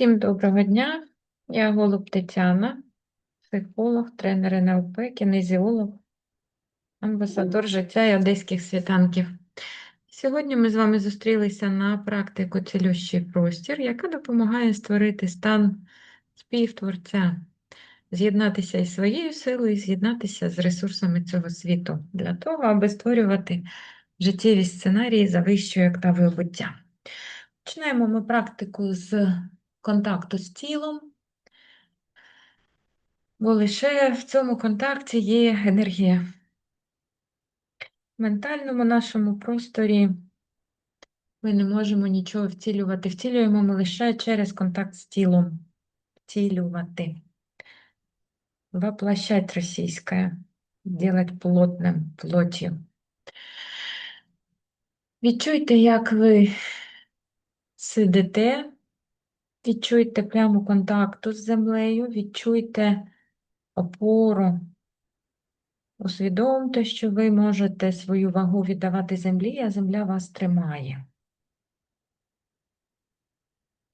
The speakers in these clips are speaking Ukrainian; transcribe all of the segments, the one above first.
Всім доброго дня. Я Голуб Тетяна, психолог, тренер НЛП, кінезіолог, амбасадор життя і одеських світанків. Сьогодні ми з вами зустрілися на практику цілющий простір, яка допомагає створити стан співтворця, з'єднатися із своєю силою, з'єднатися з ресурсами цього світу для того, аби створювати життєві сценарії за вищою октавою буття. Починаємо ми практику з контакту з тілом, бо лише в цьому контакті є енергія. В ментальному нашому просторі ми не можемо нічого втілювати. Втілюємо ми лише через контакт з тілом. Втілювати. Воплощать російське, делать плотним, плотью. Відчуйте, як ви сидите, відчуйте прямо контакту з землею, відчуйте опору. Усвідомте, що ви можете свою вагу віддавати землі, а земля вас тримає.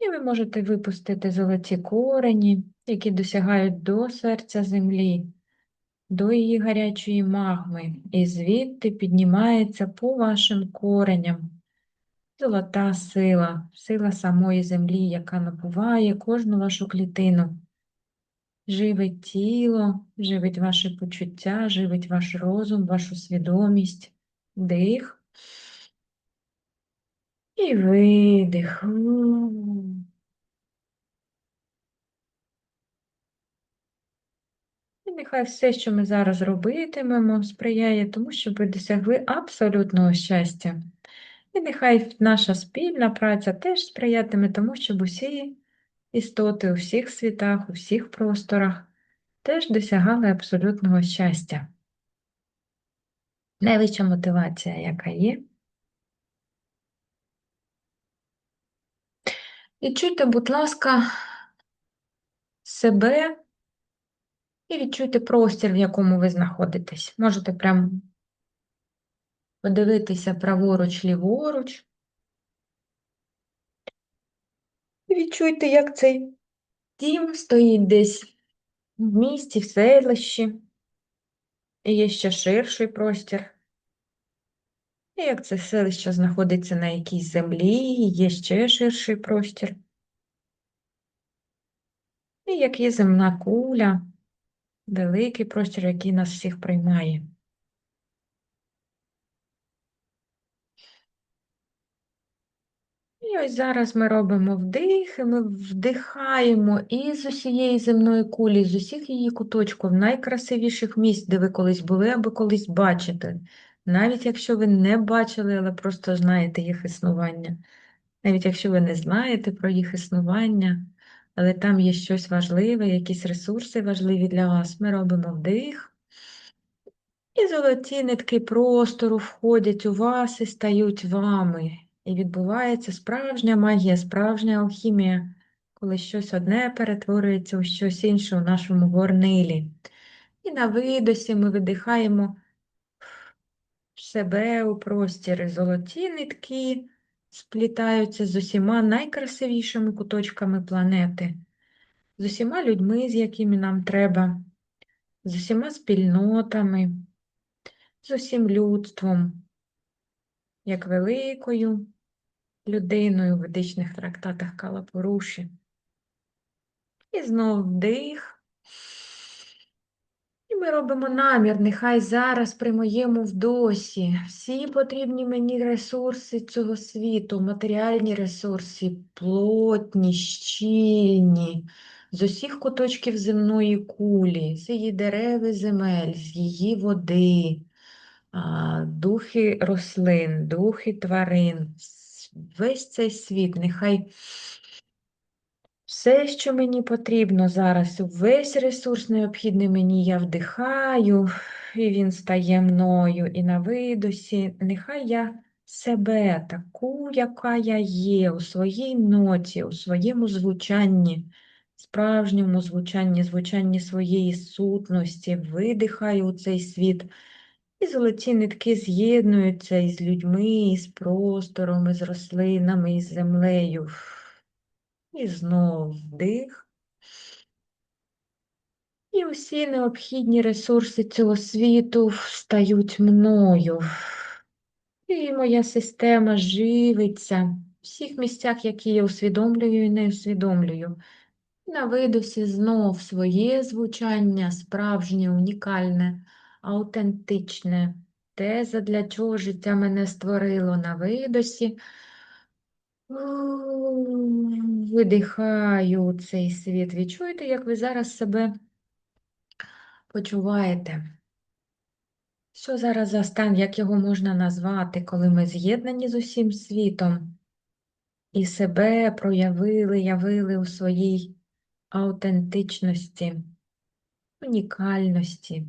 І ви можете випустити золоті корені, які досягають до серця землі, до її гарячої магми, і звідти піднімається по вашим кореням золота сила, сила самої землі, яка набуває кожну вашу клітину. Живить тіло, живить ваше почуття, живить ваш розум, вашу свідомість, дих і видих. І нехай все, що ми зараз робитимемо, сприяє тому, щоб ви досягли абсолютного щастя. І нехай наша спільна праця теж сприятиме тому, щоб усі істоти у всіх світах, у всіх просторах теж досягали абсолютного щастя. Найвища мотивація, яка є. І чуйте, будь ласка, себе і відчуйте простір, в якому ви знаходитесь. Можете прямо подивитися праворуч, ліворуч. Відчуйте, як цей дім стоїть десь в місті, в селищі, і є ще ширший простір. І як це селище знаходиться на якійсь землі, є ще ширший простір. І як є земна куля, великий простір, який нас всіх приймає. І ось зараз ми робимо вдих, і ми вдихаємо із усієї земної кулі, з усіх її куточків, найкрасивіших місць, де ви колись були або колись бачите. Навіть якщо ви не бачили, але просто знаєте їх існування. Навіть якщо ви не знаєте про їх існування, але там є щось важливе, якісь ресурси важливі для вас, ми робимо вдих. І золоті нитки простору входять у вас і стають вами. І відбувається справжня магія, справжня алхімія, коли щось одне перетворюється у щось інше у нашому горнилі. І на видосі ми видихаємо себе у простір. Золоті нитки сплітаються з усіма найкрасивішими куточками планети, з усіма людьми, з якими нам треба, з усіма спільнотами, з усім людством, як великою людиною в ведичних трактатах Калапоруші. І знову вдих. І ми робимо намір, нехай зараз при моєму вдосі всі потрібні мені ресурси цього світу, матеріальні ресурси, плотні, щільні, з усіх куточків земної кулі, з її дереви земель, з її води, духи рослин, духи тварин, весь цей світ, нехай все, що мені потрібно зараз, весь ресурс необхідний мені, я вдихаю, і він стає мною, і на видосі, нехай я себе, таку, яка я є, у своїй ноті, у своєму звучанні, справжньому звучанні, звучанні своєї сутності, видихаю у цей світ. І золоті нитки з'єднуються із людьми, із простором, із рослинами, із землею. І знов вдих. І усі необхідні ресурси цього світу стають мною. І моя система живиться в всіх місцях, які я усвідомлюю і не усвідомлюю. На видосі знов своє звучання, справжнє, унікальне, аутентичне. Те, задля чого життя мене створило на видосі. Видихаю цей світ. Відчуєте, як ви зараз себе почуваєте? Що зараз за стан, як його можна назвати, коли ми з'єднані з усім світом і себе проявили, явили у своїй аутентичності, унікальності.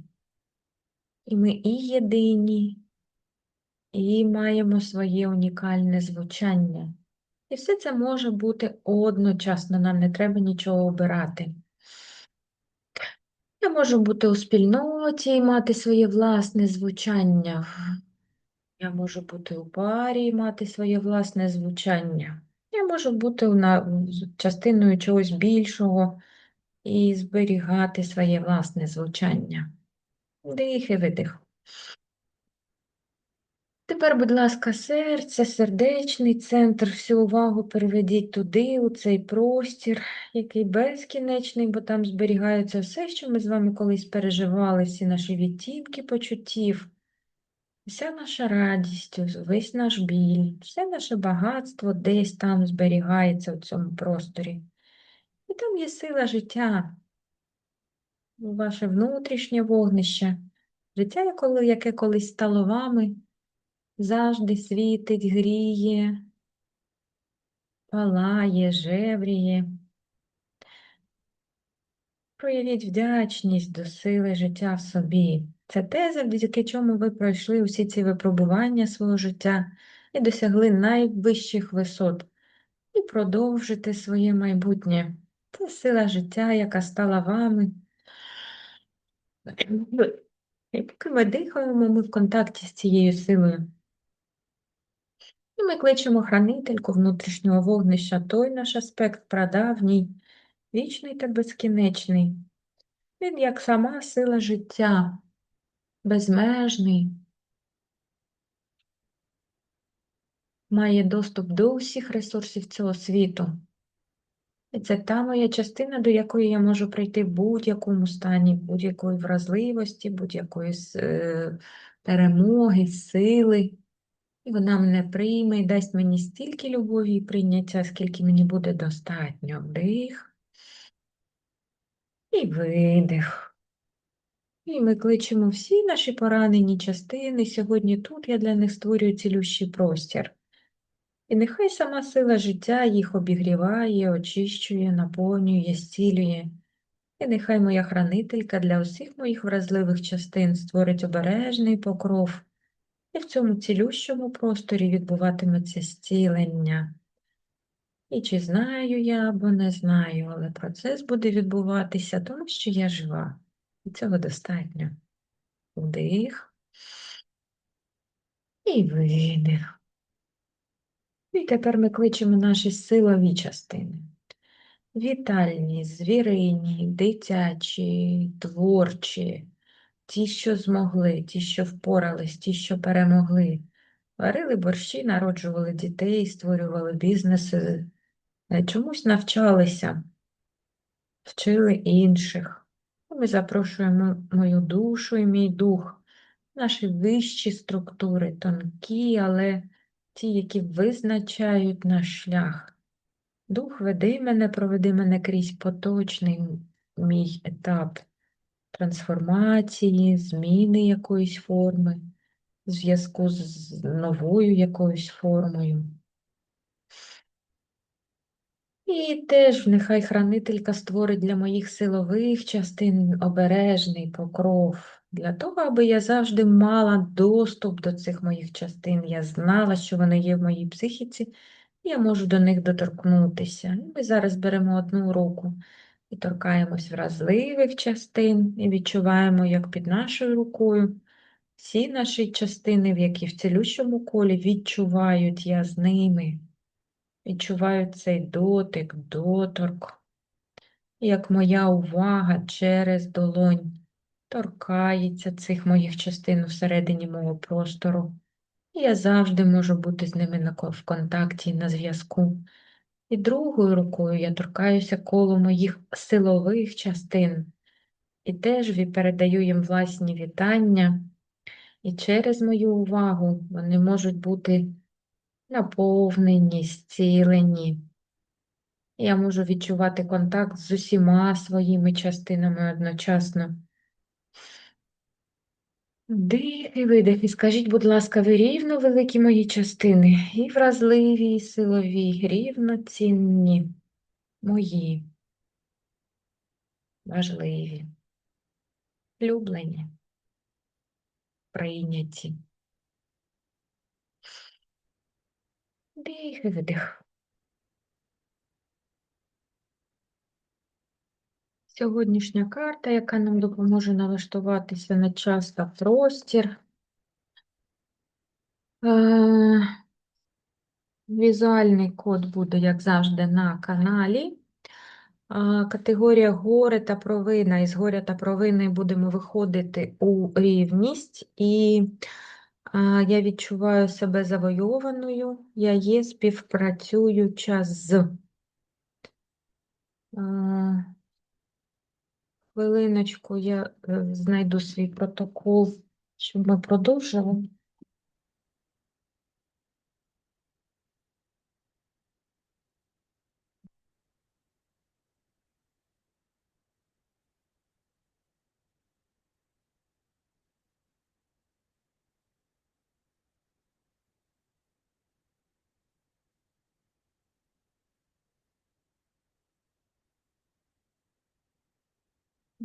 І ми і єдині, і маємо своє унікальне звучання. І все це може бути одночасно, нам не треба нічого обирати. Я можу бути у спільноті і мати своє власне звучання. Я можу бути у парі і мати своє власне звучання. Я можу бути частиною чогось більшого і зберігати своє власне звучання. Дих і видих. Тепер, будь ласка, серце, сердечний центр, всю увагу переведіть туди, у цей простір, який безкінечний, бо там зберігається все, що ми з вами колись переживали, всі наші відтінки почуттів, вся наша радість, весь наш біль, все наше багатство десь там зберігається у цьому просторі. І там є сила життя, ваше внутрішнє вогнище, життя, яке колись стало вами завжди світить, гріє, палає, жевріє. Проявіть вдячність до сили життя в собі. Це те, завдяки чому ви пройшли усі ці випробування свого життя і досягли найвищих висот, і продовжите своє майбутнє. Це сила життя, яка стала вами. І поки ми дихаємо, ми в контакті з цією силою. І ми кличемо хранительку внутрішнього вогнища, той наш аспект прадавній, вічний та безкінечний. Він як сама сила життя, безмежний, має доступ до усіх ресурсів цього світу. Це та моя частина, до якої я можу прийти в будь-якому стані, будь-якої вразливості, будь-якої е, перемоги, сили. І вона мене прийме і дасть мені стільки любові і прийняття, скільки мені буде достатньо. Вдих і видих. І ми кличемо всі наші поранені частини. Сьогодні тут я для них створюю цілющий простір. І нехай сама сила життя їх обігріває, очищує, наповнює, зцілює. І нехай моя хранителька для усіх моїх вразливих частин створить обережний покров. І в цьому цілющому просторі відбуватиметься зцілення. І чи знаю я або не знаю, але процес буде відбуватися, тому що я жива. І цього достатньо. Вдих і видих. І тепер ми кличемо наші силові частини. Вітальні, звірині, дитячі, творчі, ті, що змогли, ті, що впорались, ті, що перемогли. Варили борщі, народжували дітей, створювали бізнеси, е, чомусь навчалися, вчили інших. Ми запрошуємо мою душу і мій дух, наші вищі структури, тонкі, але ті, які визначають наш шлях. Дух веди мене, проведи мене крізь поточний мій етап трансформації, зміни якоїсь форми, в зв'язку з новою якоюсь формою. І теж нехай хранителька створить для моїх силових частин обережний покров, для того, аби я завжди мала доступ до цих моїх частин. Я знала, що вони є в моїй психіці, і я можу до них доторкнутися. Ми зараз беремо одну руку і торкаємось вразливих частин і відчуваємо, як під нашою рукою всі наші частини, в які в цілющому колі відчувають я з ними. Відчуваю цей дотик, доторк, як моя увага через долонь торкається цих моїх частин всередині мого простору. І я завжди можу бути з ними в контакті, на зв'язку. І другою рукою я торкаюся коло моїх силових частин і теж передаю їм власні вітання. І через мою увагу вони можуть бути наповнені, зцілені. Я можу відчувати контакт з усіма своїми частинами одночасно. Вдих і видих. І скажіть, будь ласка, ви рівно великі мої частини, і вразливі, і силові, рівноцінні, мої, важливі, люблені, прийняті. Вдих і видих. Сьогоднішня карта, яка нам допоможе налаштуватися на час та простір. Е, Візуальний код буде, як завжди, на каналі. Категорія горе та провина. Із горя та провини будемо виходити у рівність, і я відчуваю себе завойованою. Я є співпрацююча з. Хвилиночку, я е, знайду свій протокол, щоб ми продовжили.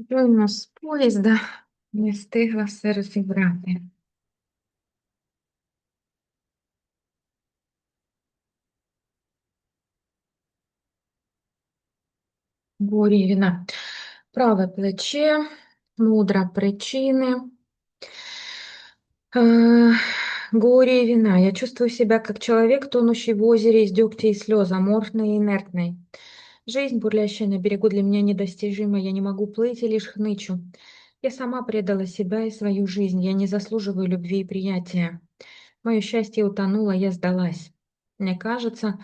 Щойно з поїзда не встигла все розібрати. Горе и вина. Правое плече, мудро причины. Э, Горе и вина. Я чувствую себя как человек, тонущий в озере из дегтя и слез, аморфный и инертный. Жизнь, бурлящая на берегу, для меня недостижима. Я не могу плыть и лишь хнычу. Я сама предала себя и свою жизнь. Я не заслуживаю любви и приятия. Мое счастье утонуло, я сдалась. Мне кажется,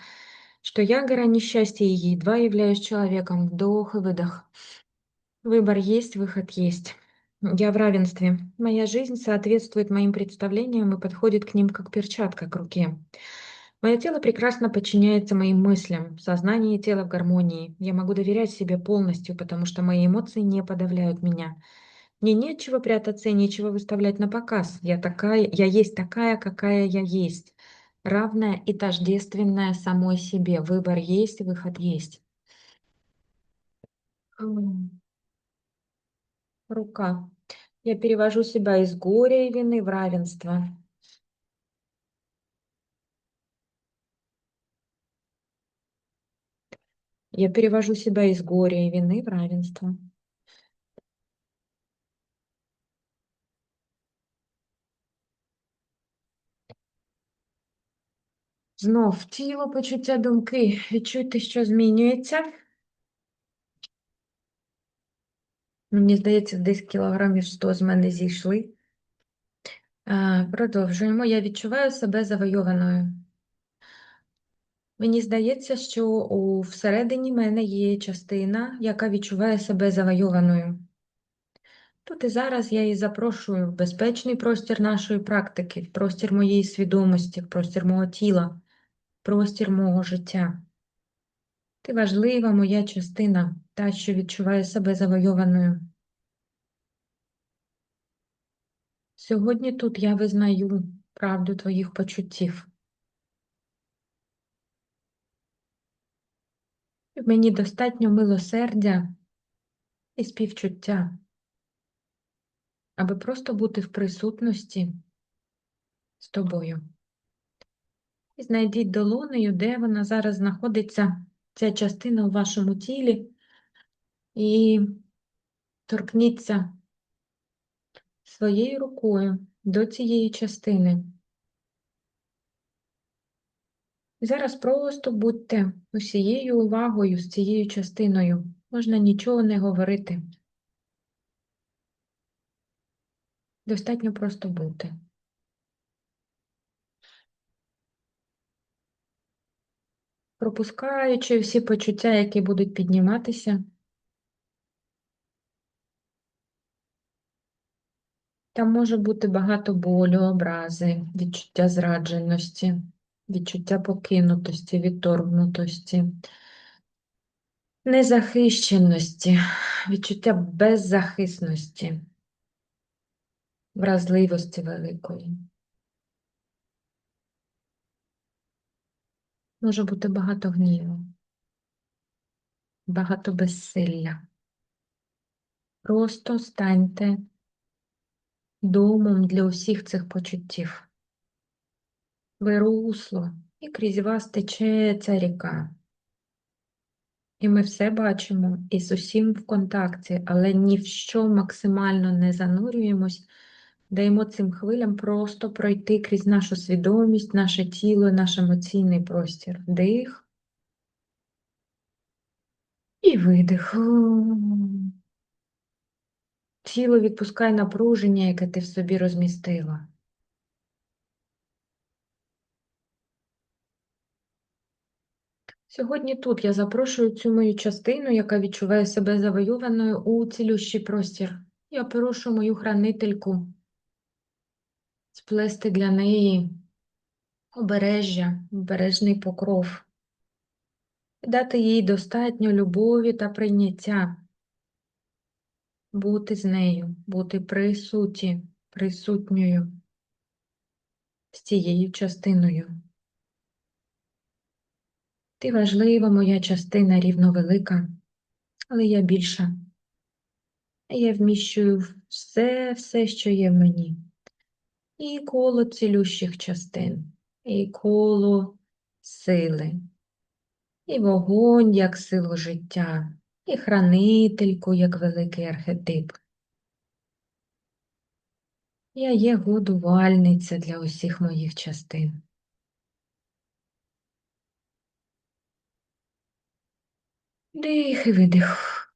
что я гора несчастья и едва являюсь человеком. Вдох и выдох. Выбор есть, выход есть. Я в равенстве. Моя жизнь соответствует моим представлениям и подходит к ним как перчатка к руке. Мое тело прекрасно подчиняется моим мыслям, сознание и тело в гармонии. Я могу доверять себе полностью, потому что мои эмоции не подавляют меня. Мне нечего прятаться и нечего выставлять на показ. Я такая, я есть такая, какая я есть. Равная и тождественная самой себе. Выбор есть, выход есть. Рука. Я перевожу себя из горя и вины в равенство. Я перевожу себя из горя и вины в равенство. Знов тіло, почуття думки. Відчуйте, що змінюється. Мені здається, десь кілограмів 100 з мене зійшли. Продовжуємо. Я відчуваю себе завойованою. Мені здається, що у всередині мене є частина, яка відчуває себе завойованою. Тут і зараз я її запрошую в безпечний простір нашої практики, в простір моєї свідомості, в простір мого тіла, в простір мого життя. Ти важлива моя частина, та, що відчуває себе завойованою. Сьогодні тут я визнаю правду твоїх почуттів. Мені достатньо милосердя і співчуття, аби просто бути в присутності з тобою. І знайдіть долонею, де вона зараз знаходиться, ця частина у вашому тілі, і торкніться своєю рукою до цієї частини. Зараз просто будьте усією увагою з цією частиною. Можна нічого не говорити. Достатньо просто бути. Пропускаючи всі почуття, які будуть підніматися. Там може бути багато болю, образи, відчуття зрадженості, відчуття покинутості, відторгнутості, незахищеності, відчуття беззахисності, вразливості великої. Може бути багато гніву, багато безсилля. Просто станьте домом для усіх цих почуттів. Ви русло, і крізь вас тече ця ріка. І ми все бачимо і з усім в контакті, але ні в що максимально не занурюємось, даємо цим хвилям просто пройти крізь нашу свідомість, наше тіло, наш емоційний простір. Вдих і видих. Тіло відпускає напруження, яке ти в собі розмістила. Сьогодні тут я запрошую цю мою частину, яка відчуває себе завоюваною у цілющий простір. Я прошу мою хранительку сплести для неї обережжя, обережний покров, дати їй достатньо любові та прийняття, бути з нею, бути присуті, присутньою з цією частиною. Ти важлива, моя частина рівновелика, але я більша. Я вміщую все, все, що є в мені. І коло цілющих частин, і коло сили, і вогонь як силу життя, і хранительку як великий архетип. Я є годувальниця для усіх моїх частин. Дих і видих.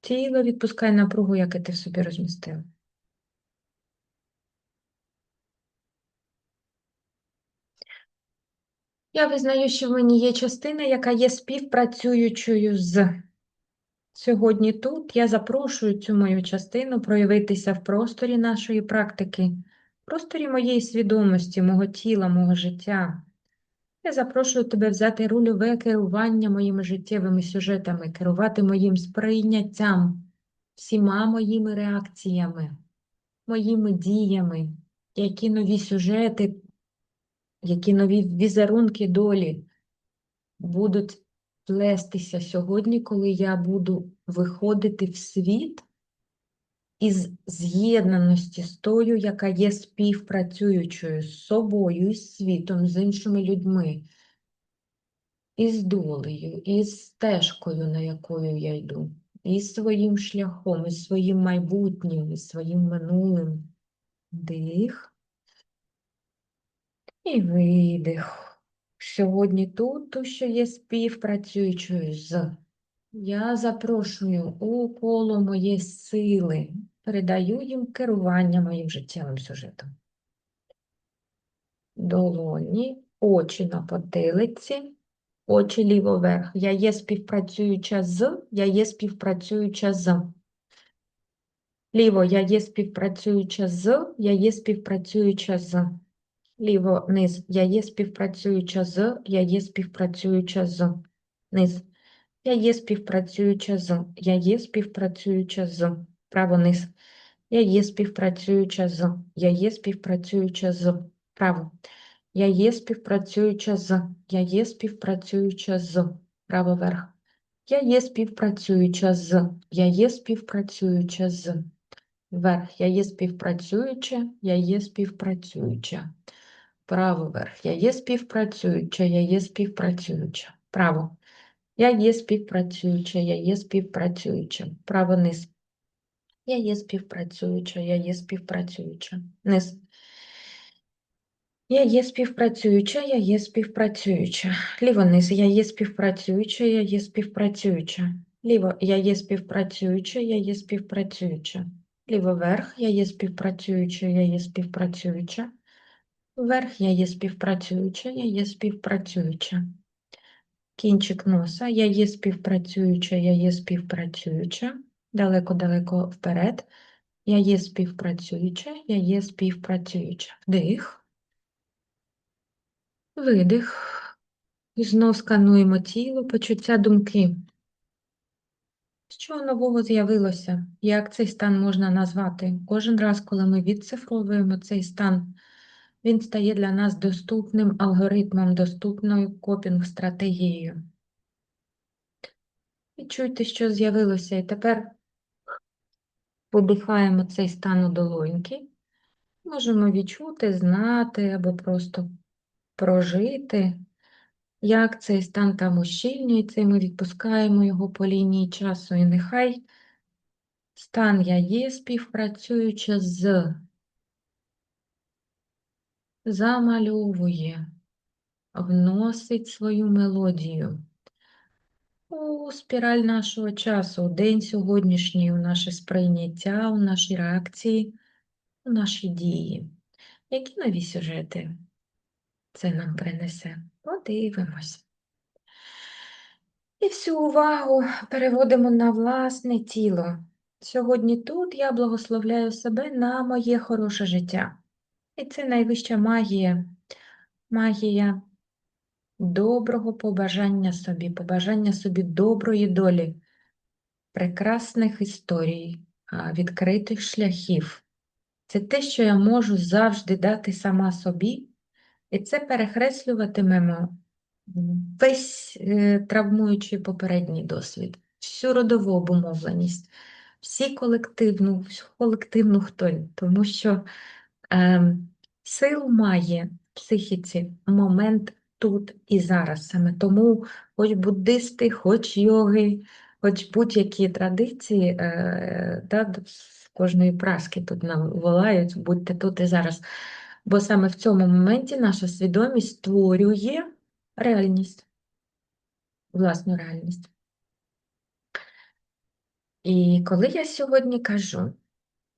Тіло відпускай напругу, яке ти в собі розмістив. Я визнаю, що в мені є частина, яка є співпрацюючою з. Сьогодні тут я запрошую цю мою частину проявитися в просторі нашої практики, в просторі моєї свідомості, мого тіла, мого життя. Я запрошую тебе взяти рульове керування моїми життєвими сюжетами, керувати моїм сприйняттям, всіма моїми реакціями, моїми діями, які нові сюжети, які нові візерунки долі будуть плестися сьогодні, коли я буду виходити в світ із з'єднаності з тою, яка є співпрацюючою з собою, із світом, з іншими людьми, із долею, із стежкою, на якою я йду, із своїм шляхом, із своїм майбутнім, із своїм минулим. Дих і видих. Сьогодні тут, що є співпрацюючою з. Я запрошую у коло моєї сили, передаю їм керування моїм життєвим сюжетом. Долоні, очі на потилиці, очі ліво вверх. Я є співпрацююча з, я є співпрацююча з. Ліво я є співпрацююча з, я є співпрацююча з. Ліво низ. Я є співпрацююча з, я є співпрацююча з. Низ. Я є співпрацююча з. Я є співпрацююча з. Право низ. Я є співпрацююча з. Я є співпрацююча з. Право. Я є співпрацююча з. Я є співпрацююча з. Право верх. Я є співпрацююча з. Я є співпрацююча з. Вверх. Я є співпрацююча. Я є співпрацююча. Право верх. Я є співпрацююча. Я є співпрацююча. Право. Я є співпрацююча, я є співпрацююча. Право низ. Я є співпрацююча, я є співпрацююча. Низ. Я є співпрацююча, я є співпрацююча. Ліво низ, я є співпрацююча, я є співпрацююча. Ліво, я є співпрацююча, я є співпрацююча. Ліво верх, я є співпрацююча, я є співпрацююча. Вверх я є співпрацююча, я є співпрацююча. Кінчик носа, я є співпрацююча, я є співпрацююча. Далеко-далеко вперед. Я є співпрацююча, я є співпрацююча. Вдих. Видих. І знов скануємо тіло, почуття думки. Що нового з'явилося? Як цей стан можна назвати? Кожен раз, коли ми відцифровуємо цей стан, він стає для нас доступним алгоритмом, доступною копінг-стратегією. Відчуйте, що з'явилося, і тепер подихаємо цей стан у долоньки. Можемо відчути, знати або просто прожити, як цей стан там ущільнюється, і ми відпускаємо його по лінії часу, і нехай стан я є, співпрацюючи з, замальовує, вносить свою мелодію у спіраль нашого часу, у день сьогоднішній, у наше сприйняття, у наші реакції, у наші дії. Які нові сюжети це нам принесе? Подивимось. І всю увагу переводимо на власне тіло. Сьогодні тут я благословляю себе на моє хороше життя. І це найвища магія, магія доброго побажання собі, побажання собі доброї долі, прекрасних історій, відкритих шляхів. Це те, що я можу завжди дати сама собі, і це перехреслюватимемо весь е, травмуючий попередній досвід, всю родову обумовленість, всі колективну, всю колективну хтонь, тому що е, силу має в психіці момент тут і зараз. Саме тому хоч буддисти, хоч йоги, хоч будь-які традиції, е, да, з кожної праски тут нам волають, будьте тут і зараз. Бо саме в цьому моменті наша свідомість створює реальність, власну реальність. І коли я сьогодні кажу,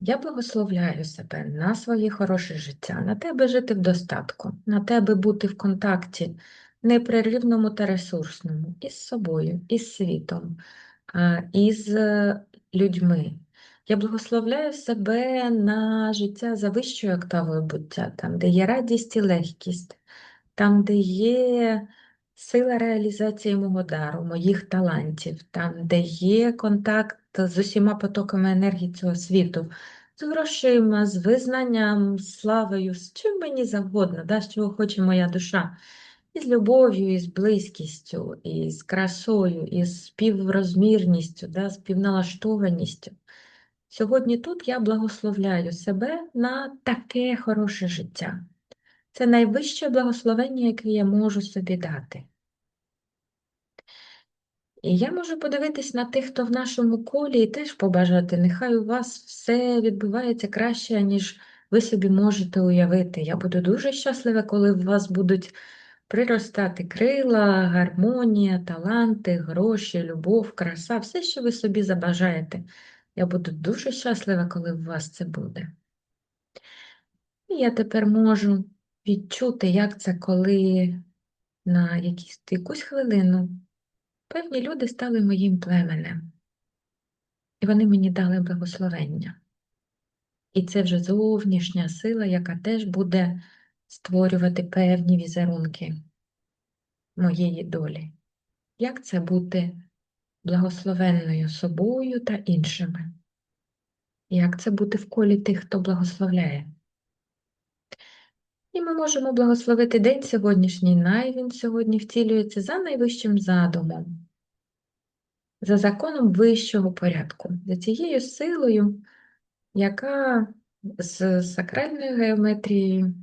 я благословляю себе на своє хороше життя, на тебе жити в достатку, на тебе бути в контакті непреривному та ресурсному із собою, із світом, із е, людьми. Я благословляю себе на життя за вищою октавою буття, там, де є радість і легкість, там, де є сила реалізації мого дару, моїх талантів, там, де є контакт з усіма потоками енергії цього світу, з грошима, з визнанням, з славою, з чим мені завгодно, да, з чого хоче моя душа. І з любов'ю, і з близькістю, і з красою, і з співрозмірністю, да, співналаштованістю. Сьогодні тут я благословляю себе на таке хороше життя. Це найвище благословення, яке я можу собі дати. І я можу подивитись на тих, хто в нашому колі, і теж побажати, нехай у вас все відбувається краще, ніж ви собі можете уявити. Я буду дуже щаслива, коли у вас будуть приростати крила, гармонія, таланти, гроші, любов, краса, все, що ви собі забажаєте. Я буду дуже щаслива, коли у вас це буде. І я тепер можу відчути, як це, коли на якісь, якусь хвилину певні люди стали моїм племенем, і вони мені дали благословення. І це вже зовнішня сила, яка теж буде створювати певні візерунки моєї долі. Як це бути благословенною собою та іншими? Як це бути в колі тих, хто благословляє? І ми можемо благословити день сьогоднішній, най він сьогодні втілюється за найвищим задумом, за законом вищого порядку, за цією силою, яка з сакральною геометрією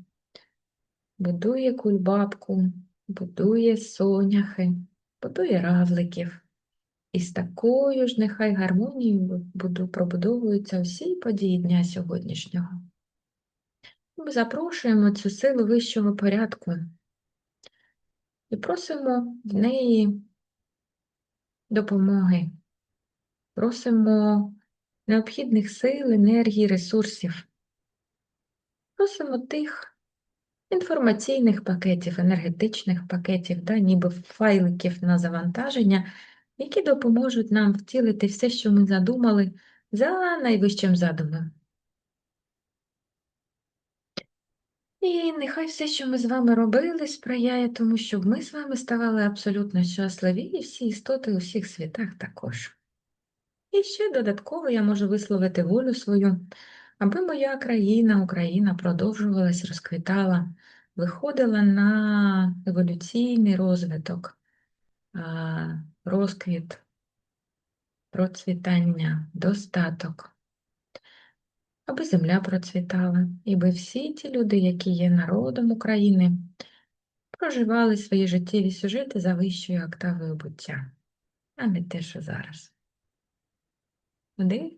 будує кульбабку, будує соняхи, будує равликів. І з такою ж нехай гармонією пробудовуються всі події дня сьогоднішнього. Ми запрошуємо цю силу вищого порядку і просимо в неї допомоги, просимо необхідних сил, енергії, ресурсів, просимо тих інформаційних пакетів, енергетичних пакетів, да, ніби файликів на завантаження, які допоможуть нам втілити все, що ми задумали за найвищим задумом. І нехай все, що ми з вами робили, сприяє тому, щоб ми з вами ставали абсолютно щасливі, і всі істоти у всіх світах також. І ще додатково я можу висловити волю свою, аби моя країна, Україна продовжувалась, розквітала, виходила на еволюційний розвиток, розквіт, процвітання, достаток аби земля процвітала, і аби всі ті люди, які є народом України, проживали свої життєві сюжети за вищою октавою буття, а не те, що зараз. Вдих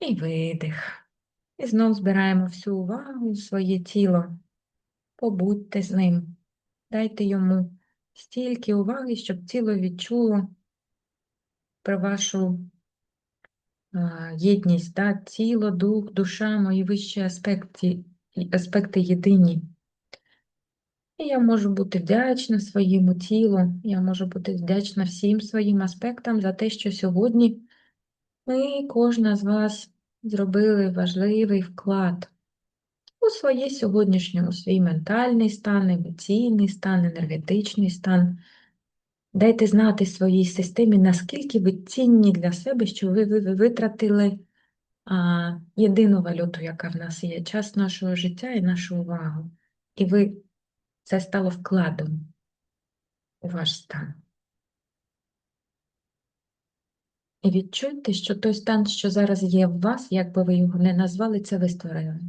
і видих. І знов збираємо всю увагу в своє тіло. Побудьте з ним, дайте йому стільки уваги, щоб тіло відчуло про вашу єдність, да? тіло, дух, душа, мої вищі аспекти, аспекти єдині. І я можу бути вдячна своєму тілу, я можу бути вдячна всім своїм аспектам за те, що сьогодні ми, кожна з вас, зробили важливий вклад у своє сьогоднішнє, у свій ментальний стан, емоційний стан, енергетичний стан. Дайте знати своїй системі, наскільки ви цінні для себе, що ви, ви, ви витратили а, єдину валюту, яка в нас є, час нашого життя і нашу увагу. І ви це стало вкладом у ваш стан. І відчуйте, що той стан, що зараз є в вас, як би ви його не назвали, це ви створили.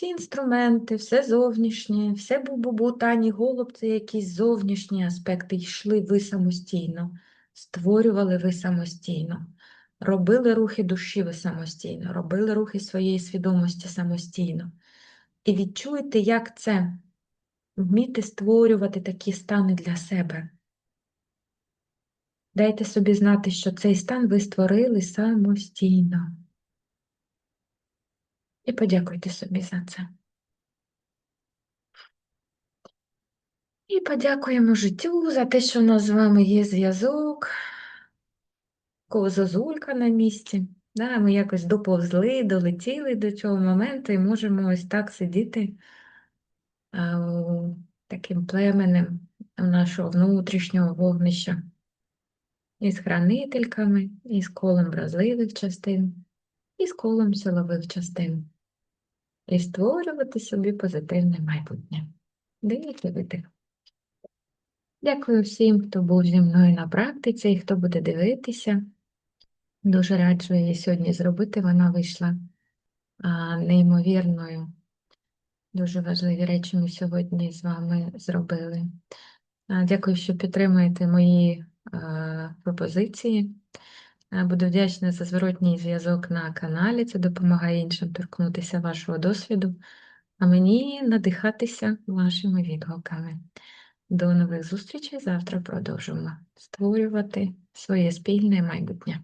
Всі інструменти, все зовнішнє, все бу-бу-бу, тані голуб це якісь зовнішні аспекти, йшли ви самостійно, створювали ви самостійно, робили рухи душі ви самостійно, робили рухи своєї свідомості самостійно. І відчуйте, як це вміти створювати такі стани для себе. Дайте собі знати, що цей стан ви створили самостійно. І подякуйте собі за це. І подякуємо життю за те, що в нас з вами є зв'язок, зозулька на місці. Да, Ми якось доповзли, долетіли до цього моменту і можемо ось так сидіти а, таким племенем нашого внутрішнього вогнища. Із хранительками, із колом вразливих частин, і з колом силових частин і створювати собі позитивне майбутнє. Дивіться видих. Дякую всім, хто був зі мною на практиці і хто буде дивитися. Дуже раджу її сьогодні зробити. Вона вийшла а, неймовірною. Дуже важливі речі ми сьогодні з вами зробили. Дякую, що підтримуєте мої а, пропозиції. Буду вдячна за зворотній зв'язок на каналі, це допомагає іншим торкнутися вашого досвіду, а мені надихатися вашими відгуками. До нових зустрічей. Завтра продовжимо створювати своє спільне майбутнє.